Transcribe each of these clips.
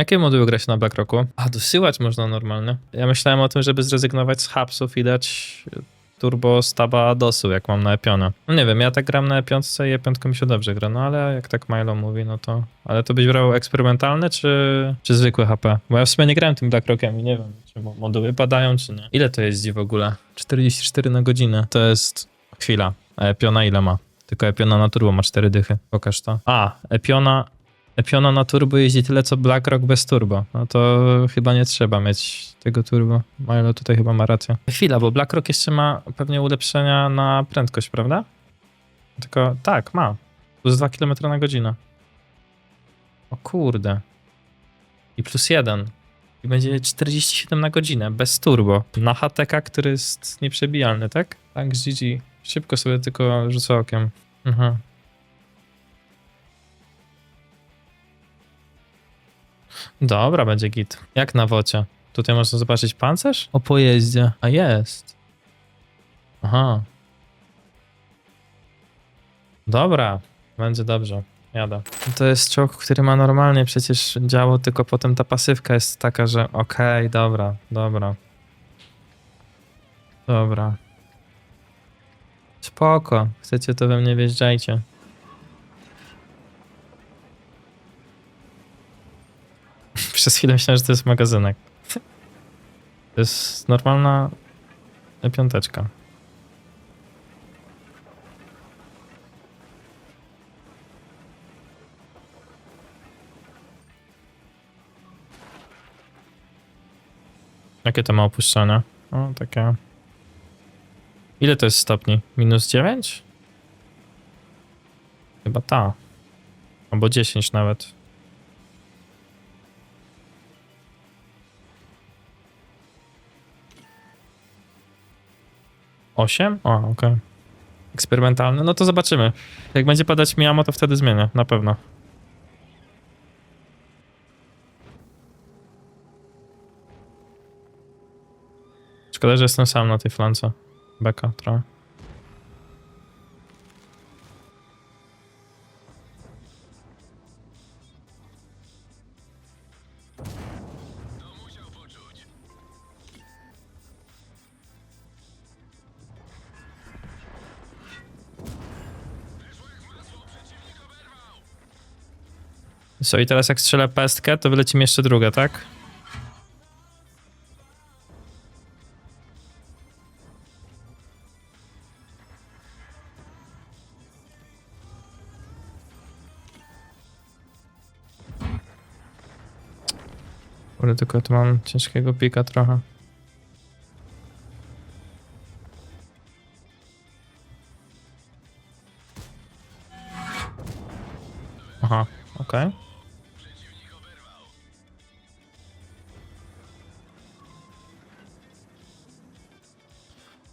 Jakie moduły gra się na Blackrocku? A, dosyłać można normalnie. Ja myślałem o tym, żeby zrezygnować z hapsów i dać turbo staba dosu, jak mam na Epionę. No nie wiem, ja tak gram na E5 i E5 mi się dobrze gra, no ale jak tak Milo mówi, no to... Ale to byś brał eksperymentalne, czy, czy zwykłe HP? Bo ja w sumie nie grałem tym Blackrockiem i nie wiem, czy mo- moduły padają, czy nie. Ile to jeździ w ogóle? 44 na godzinę. To jest chwila. A Epiona ile ma? Tylko Epiona na turbo ma 4 dychy. Pokaż to. A, Epiona... Epiona na turbo jeździ tyle, co BlackRock bez turbo. No to chyba nie trzeba mieć tego turbo. Milo tutaj chyba ma rację. Chwila, bo BlackRock jeszcze ma pewnie ulepszenia na prędkość, prawda? Tylko tak, ma. Plus 2 km na godzinę. O kurde. I plus 1. I będzie 47 na godzinę, bez turbo. Na HTK, który jest nieprzebijalny, tak? Tak, GG. Szybko sobie tylko rzucę okiem. Mhm. Dobra, będzie git. Jak na wocie. Tutaj można zobaczyć pancerz? O pojeździe. A jest. Aha. Dobra, będzie dobrze. Jadę. To jest czołg, który ma normalnie przecież działo, tylko potem ta pasywka jest taka, że okej, dobra, dobra. Dobra. Spoko. Chcecie to we mnie wjeżdżajcie. Przez chwilę myślałem, że to jest magazynek. To jest normalna piąteczka. Jakie to ma opuszczenie? O, takie... Ile to jest stopni? Minus 9? Chyba ta. Albo 10 nawet. Osiem? O, okej. Eksperymentalny? No to zobaczymy. Jak będzie padać Miamo, to wtedy zmienię, na pewno. Szkoda, że jestem sam na tej flance. Beka trochę. Co i teraz jak strzelę pestkę, to wyleci mi jeszcze druga, tak? Kurde, tylko tu mam ciężkiego pika trochę. Aha, okej.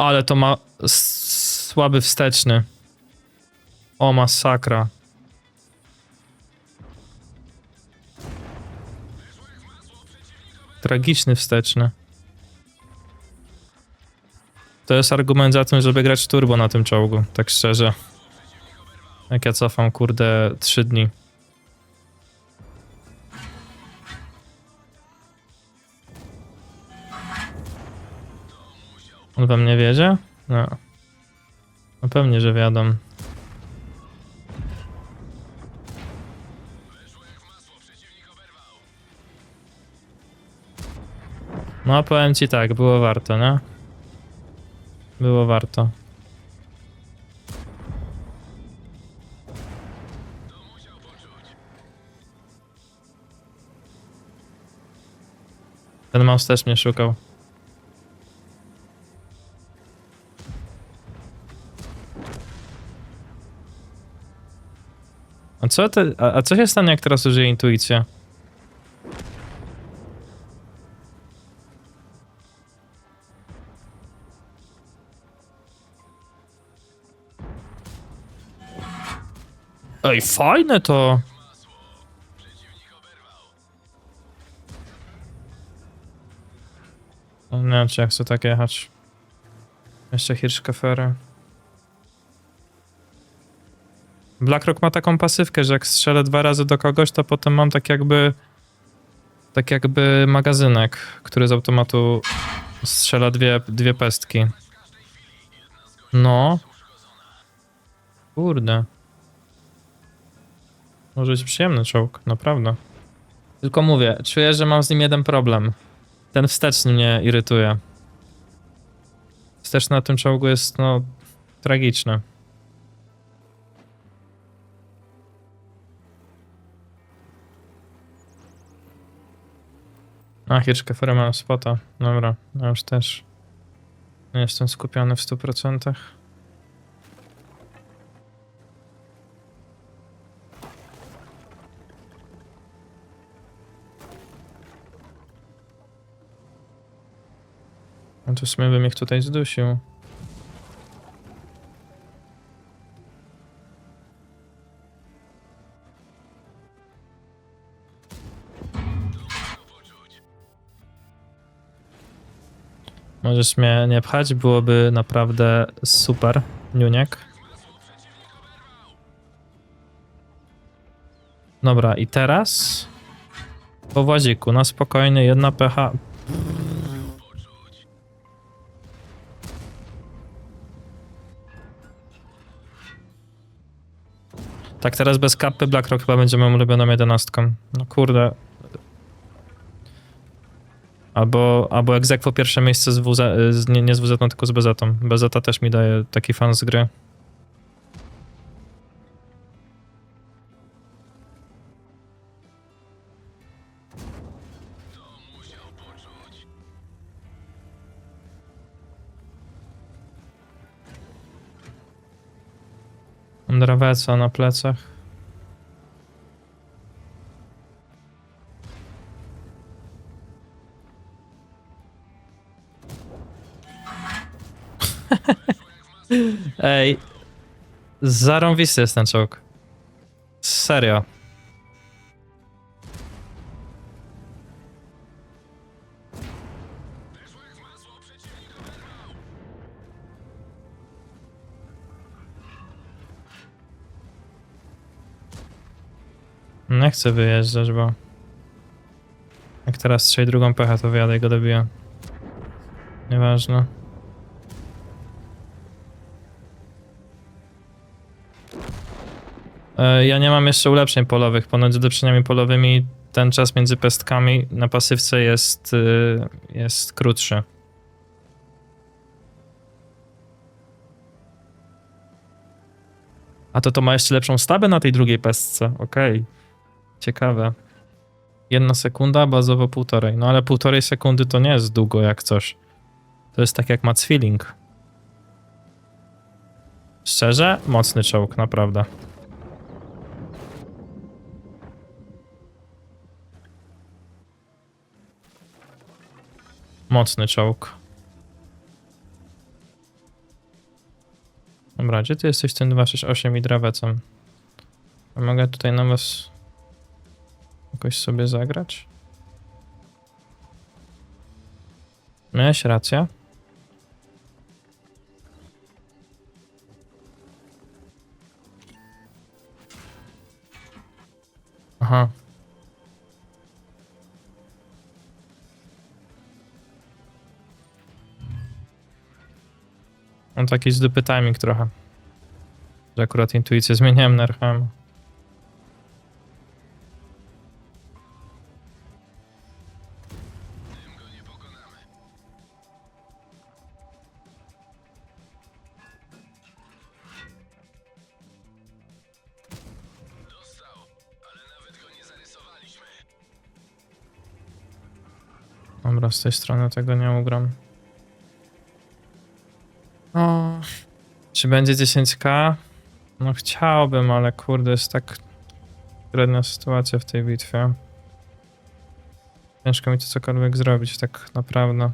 Ale to ma słaby wsteczny. O, masakra. Tragiczny wsteczny. To jest argument za tym, żeby grać turbo na tym czołgu, tak szczerze. Jak ja cofam, kurde, 3 dni. On we mnie wiedzie? No. No pewnie, że wiadomo. No powiem ci tak, było warto, nie? Było warto. Ten mouse też mnie szukał. A co, te, a, a co się stanie, jak teraz użyję intuicję? Ej, fajne to! Nie wiem, czy ja chcę tak jechać. Jeszcze Hirschkafery. Blackrock ma taką pasywkę, że jak strzelę dwa razy do kogoś, to potem mam tak jakby tak jakby magazynek, który z automatu strzela dwie, dwie pestki. No. Kurde. Może być przyjemny czołg, naprawdę. Tylko mówię, czuję, że mam z nim jeden problem. Ten wsteczny mnie irytuje. Wsteczny na tym czołgu jest, no, tragiczny. A, Hirschkę Ferę mam spota. Dobra, ja już też nie jestem skupiony w 100%. No to w sumie bym ich tutaj zdusił. Możesz mnie nie pchać, byłoby naprawdę super, Niuniek. Dobra, i teraz po właziku, na spokojnie, jedna pecha. Tak, teraz bez kapy BlackRock chyba będzie moją ulubioną jedenastką. No kurde. Albo, albo egzekwo pierwsze miejsce z WZ, z, nie, nie z WZ, tylko z BZ. BZ też mi daje taki fan z gry. Draweca na plecach. Ej, zarąbisty jest ten czołg. Serio. Nie chcę wyjeżdżać, bo... Jak teraz strzej drugą pechę, to wyjadę i go dobiję. Nieważne. Ja nie mam jeszcze ulepszeń polowych. Ponoć z ulepszeniami polowymi ten czas między pestkami na pasywce jest, y, jest krótszy. A to to ma jeszcze lepszą stabę na tej drugiej pestce. Okej. Ciekawe. Jedna sekunda, bazowo półtorej. No ale półtorej sekundy to nie jest długo jak coś. To jest tak jak Mats Feeling. Szczerze, mocny czołg, naprawdę. Mocny czołg. Dobra, gdzie ty jesteś ten 268 i drawecem? A mogę tutaj na was jakoś sobie zagrać? Miałeś rację. Aha. Mam taki z timing trochę. Że akurat intuicję zmieniałem na RHM. Dobra, z tej strony tego nie ugram. O, czy będzie 10k? No chciałbym, ale kurde, jest tak średnia sytuacja w tej bitwie. Ciężko mi to cokolwiek zrobić, tak naprawdę.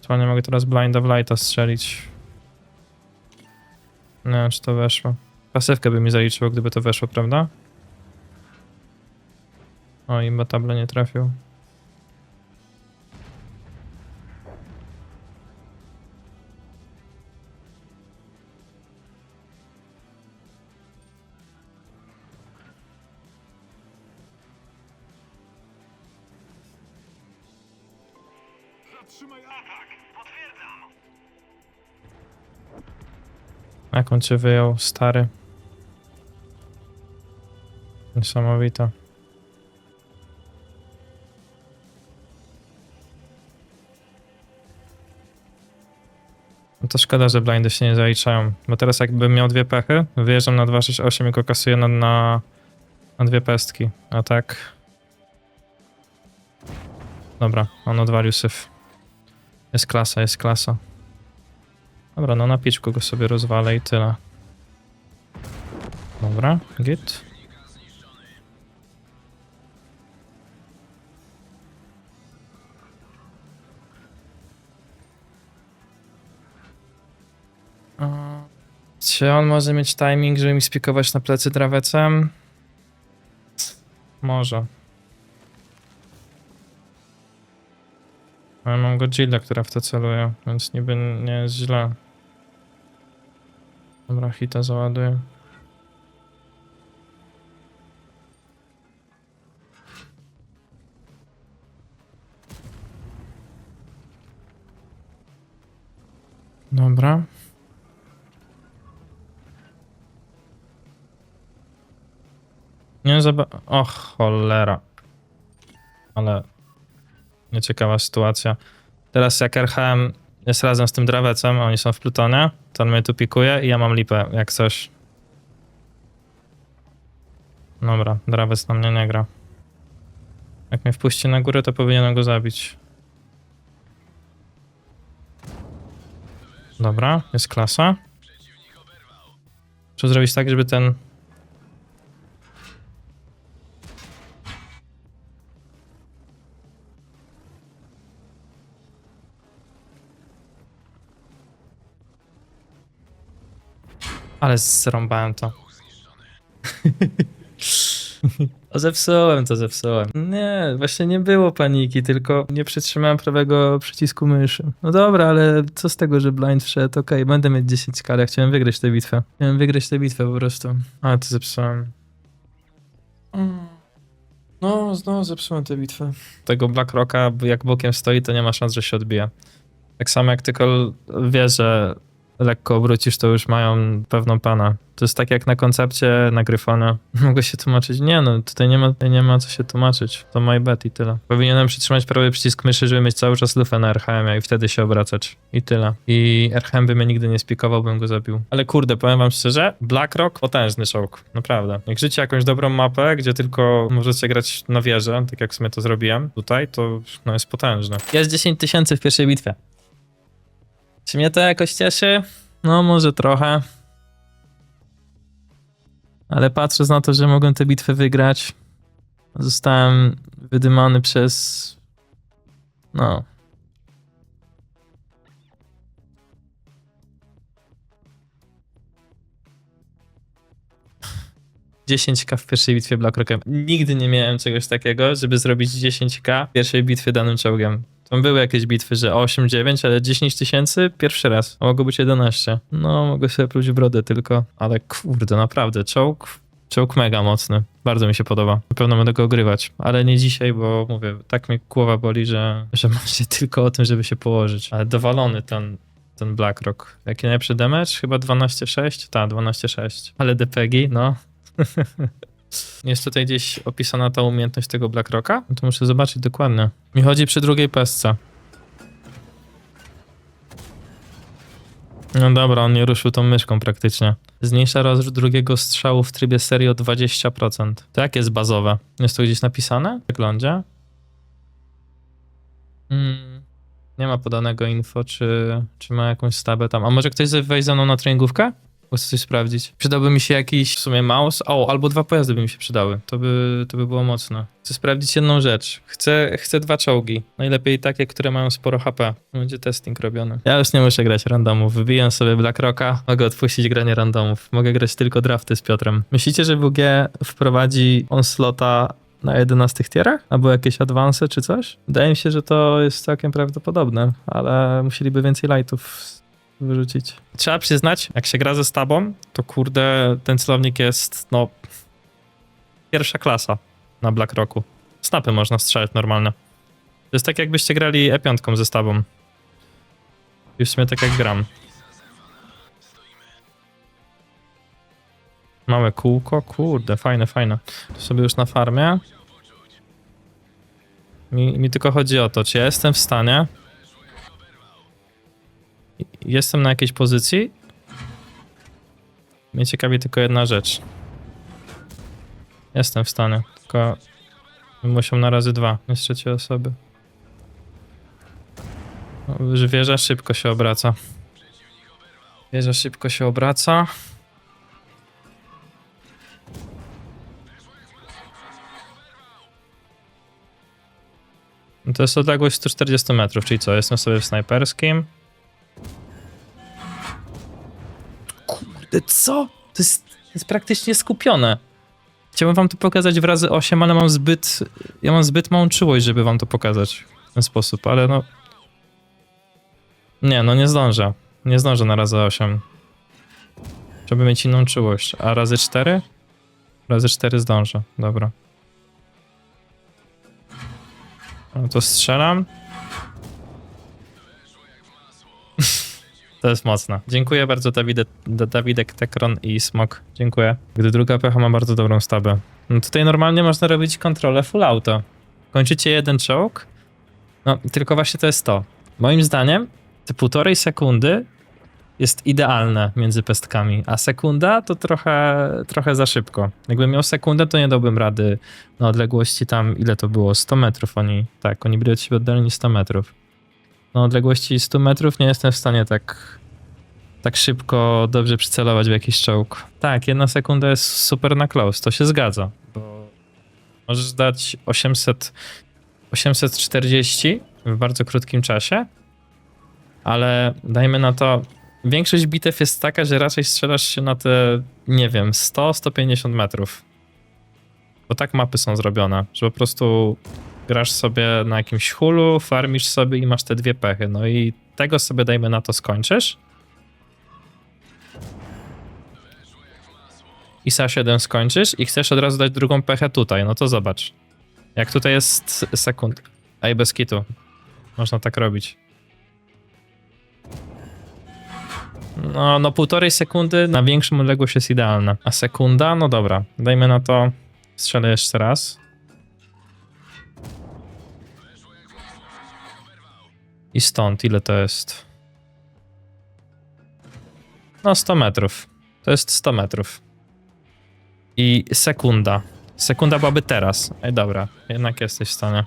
Aktualnie mogę teraz blinda w lighta strzelić. Nie wiem, czy to weszło. Pasywkę by mi zaliczyło, gdyby to weszło, prawda? O, i table nie trafił. Zatrzymaj atak! Jak on cię wyjął, stary? Niesamowite. No to szkoda, że blindy się nie zaliczają. Bo teraz jakbym miał dwie pechy, wyjeżdżam na 268 i go kasuję na, na, na dwie pestki. A tak... Dobra, on odwalił syf. Jest klasa, jest klasa. Dobra, no na piczku go sobie rozwalę i tyle. Dobra, git. Czy on może mieć timing, żeby mi spikować na plecy trawecem? Może. Ale mam Godzilla, która w to celuje, więc niby nie jest źle. Dobra, hita załaduję. Dobra. Nie zaba... O cholera. Ale... Nieciekawa sytuacja. Teraz jak RHM jest razem z tym drawecem, a oni są w plutonie, to on mnie tu pikuje i ja mam lipę, jak coś. Dobra, drawec na mnie nie gra. Jak mnie wpuści na górę, to powinienem go zabić. Dobra, jest klasa. Trzeba zrobić tak, żeby ten... Ale zrąbałem to. O, zepsułem to, zepsułem. Nie, właśnie nie było paniki, tylko nie przytrzymałem prawego przycisku myszy. No dobra, ale co z tego, że blind wszedł? Okej, będę mieć 10 kal, ja chciałem wygrać tę bitwę. Chciałem wygrać tę bitwę po prostu. Ale to zepsułem. Mm. No, znowu zepsułem tę bitwę. Tego Blackrocka, jak bokiem stoi, to nie ma szans, że się odbije. Tak samo jak tylko wie, że lekko obrócisz, to już mają pewną pana. To jest tak jak na koncepcie na Gryfona. Mogę się tłumaczyć. Nie no, tutaj nie ma, nie ma co się tłumaczyć. To my bet i tyle. Powinienem przytrzymać prawy przycisk myszy, żeby mieć cały czas lufę na RHM i wtedy się obracać. I tyle. I RHM by mnie nigdy nie spikował, bym go zabił. Ale kurde, powiem wam szczerze, Blackrock potężny czołg. Naprawdę. Jak życie jakąś dobrą mapę, gdzie tylko możecie grać na wieżę, tak jak w sumie to zrobiłem tutaj, to no jest potężne. Jest 10 tysięcy w pierwszej bitwie. Czy mnie to jakoś cieszy? No, może trochę. Ale patrząc na to, że mogłem tę bitwę wygrać, zostałem wydymany przez. No. K w pierwszej bitwie Blackrockiem. Nigdy nie miałem czegoś takiego, żeby zrobić 10k w pierwszej bitwie danym czołgiem. Tam były jakieś bitwy, że 8-9, ale 10 tysięcy pierwszy raz. A mogło być 11. No, mogę sobie pluć w brodę tylko. Ale kurde, naprawdę, czołg, czołg mega mocny. Bardzo mi się podoba. Na pewno będę go ogrywać, ale nie dzisiaj, bo mówię, tak mnie głowa boli, że, że macie tylko o tym, żeby się położyć. Ale dowalony ten, ten Blackrock. Jaki najlepszy damage? Chyba 12,6? Tak, 12,6. Ale DPG, no. Jest tutaj gdzieś opisana ta umiejętność tego Blackrocka? No to muszę zobaczyć dokładnie. Mi chodzi przy drugiej pesce. No dobra, on nie ruszył tą myszką praktycznie. Zmniejsza rozrzut drugiego strzału w trybie serii o 20%. To jak jest bazowe? Jest to gdzieś napisane? W wyglądzie? Mm, nie ma podanego info, czy, czy ma jakąś stabę tam. A może ktoś wejść ze mną na treningówkę? Bo chcę coś sprawdzić. Przydałby mi się jakiś w sumie mouse. O, albo dwa pojazdy by mi się przydały. To by, to by było mocne. Chcę sprawdzić jedną rzecz. Chcę, chcę dwa czołgi. Najlepiej takie, które mają sporo HP. Będzie testing robiony. Ja już nie muszę grać randomów. Wybijam sobie Blackrocka. Mogę odpuścić granie randomów. Mogę grać tylko drafty z Piotrem. Myślicie, że WG wprowadzi onslota na 11 tierach? Albo jakieś advanse czy coś? Wydaje mi się, że to jest całkiem prawdopodobne, ale musieliby więcej lightów wyrzucić. Trzeba przyznać, jak się gra ze stabą, to kurde, ten celownik jest, no, pierwsza klasa na Blackrocku. Snapy można strzelać normalne. To jest tak jakbyście grali E5 ze stabą. I w sumie tak jak gram. Małe kółko, kurde, fajne, fajne. Tu sobie już na farmie. Mi, mi tylko chodzi o to, czy ja jestem w stanie. Jestem na jakiejś pozycji. Mnie ciekawi tylko jedna rzecz. Jestem w stanie, tylko musiał na razy dwa, nie z osoby. No, wieża szybko się obraca. Wieża szybko się obraca. No To jest odległość 140 metrów, czyli co? Jestem sobie w snajperskim. Co? To jest, jest praktycznie skupione. Chciałbym wam to pokazać w razy 8, ale mam zbyt. Ja mam zbyt małą czułość, żeby wam to pokazać w ten sposób, ale no. Nie, no nie zdążę. Nie zdążę na razy 8. Żeby mieć inną czułość. A razy 4? Razy 4 zdążę. Dobra. No to strzelam. To jest mocne. Dziękuję bardzo Dawide, Da- Dawidek, Tekron i Smok. Dziękuję. Gdy druga pecha ma bardzo dobrą stabę. No tutaj normalnie można robić kontrolę full auto. Kończycie jeden czołg. No, tylko właśnie to jest to. Moim zdaniem te półtorej sekundy jest idealne między pestkami, a sekunda to trochę, trochę za szybko. Jakbym miał sekundę, to nie dałbym rady na odległości tam, ile to było? 100 metrów oni, tak, oni byli od siebie oddaleni 100 metrów. Na odległości 100 metrów nie jestem w stanie tak, tak szybko dobrze przycelować w jakiś czołg. Tak, jedna sekunda jest super na close, to się zgadza, bo możesz dać 800, 840 w bardzo krótkim czasie, ale dajmy na to, większość bitew jest taka, że raczej strzelasz się na te, nie wiem, 100-150 metrów. Bo tak mapy są zrobione, że po prostu grasz sobie na jakimś hulu, farmisz sobie i masz te dwie pechy. No i tego sobie dajmy na to skończysz. I SA7 skończysz i chcesz od razu dać drugą pechę tutaj, no to zobacz. Jak tutaj jest sekund. Ej, bez kitu. Można tak robić. No, no półtorej sekundy na większą odległość jest idealna. A sekunda? No dobra, dajmy na to. Strzelę jeszcze raz. I stąd, ile to jest? No 100 metrów. To jest 100 metrów. I sekunda. Sekunda byłaby teraz. Ej, dobra, jednak jesteś w stanie.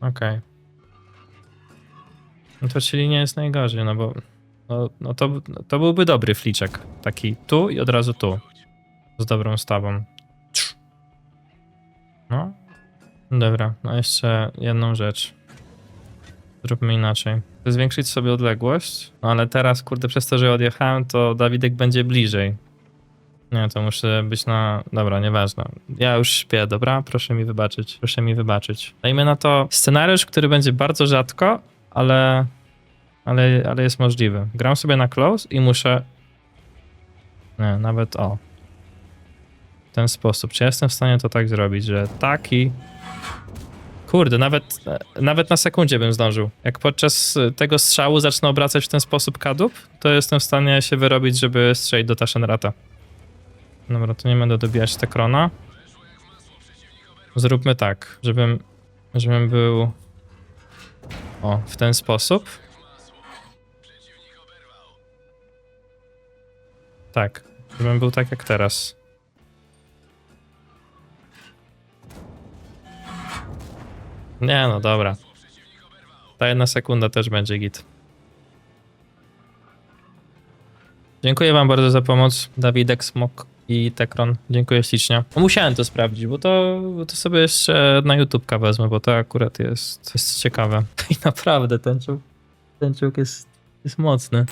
Okej. No to czyli nie jest najgorzej, no bo no, no to, to byłby dobry fliczek. Taki tu i od razu tu. Z dobrą stawą. No. Dobra, no jeszcze jedną rzecz. Zróbmy inaczej. Zwiększyć sobie odległość, no ale teraz, kurde, przez to, że odjechałem, to Dawidek będzie bliżej. Nie, to muszę być na... Dobra, nieważne. Ja już śpię, dobra? Proszę mi wybaczyć. Proszę mi wybaczyć. Dajmy na to scenariusz, który będzie bardzo rzadko, ale... Ale, ale jest możliwy. Gram sobie na close i muszę... Nie, nawet o. W ten sposób. Czy jestem w stanie to tak zrobić, że taki... Kurde, nawet, nawet na sekundzie bym zdążył. Jak podczas tego strzału zacznę obracać w ten sposób kadłub, to jestem w stanie się wyrobić, żeby strzelić do Tashenrata. Dobra, to nie będę dobijać te krona. Zróbmy tak, żebym, żebym był o, w ten sposób. Tak, żebym był tak jak teraz. Nie no, dobra. Ta jedna sekunda też będzie git. Dziękuję wam bardzo za pomoc, Dawidek, Smok i Tekron. Dziękuję ślicznie. No, musiałem to sprawdzić, bo to, bo to sobie jeszcze na YouTubka wezmę, bo to akurat jest, jest ciekawe. I naprawdę ten czołg, ten czołg jest, jest mocny.